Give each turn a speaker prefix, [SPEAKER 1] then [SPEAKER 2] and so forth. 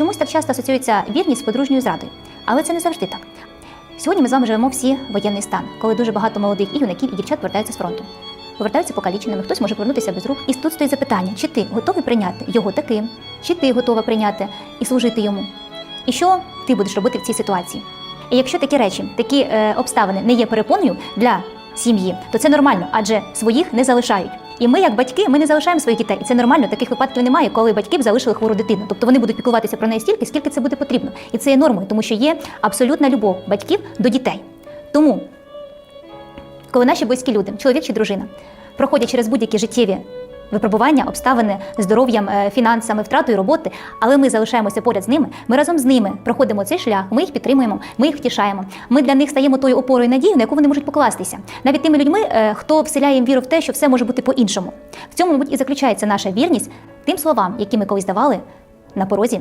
[SPEAKER 1] Чомусь так часто асоціюється вірність з подружньою зрадою, але це не завжди так. Сьогодні ми з вами живемо всі воєнний стан, коли дуже багато молодих і юнаків і дівчат повертаються з фронту. Повертаються покаліченими, хтось може повернутися без рук. І тут стоїть запитання: чи ти готовий прийняти його таким, чи ти готова прийняти і служити йому? І що ти будеш робити в цій ситуації? І якщо такі речі, такі е, обставини не є перепоною для сім'ї, то це нормально, адже своїх не залишають. І ми, як батьки, ми не залишаємо своїх дітей. І це нормально. Таких випадків немає, коли батьки б залишили хвору дитину. Тобто вони будуть піклуватися про неї стільки, скільки це буде потрібно. І це є нормою, тому що є абсолютна любов батьків до дітей. Тому, коли наші близькі люди, чоловік чи дружина, проходять через будь-які життєві випробування, обставини здоров'ям, е, фінансами, втратою роботи, але ми залишаємося поряд з ними. Ми разом з ними проходимо цей шлях. Ми їх підтримуємо, ми їх втішаємо. Ми для них стаємо тою опорою надією, на яку вони можуть покластися. Навіть тими людьми, е, хто вселяє їм віру в те, що все може бути по-іншому. В цьому, мабуть, і заключається наша вірність тим словам, які ми колись давали на порозі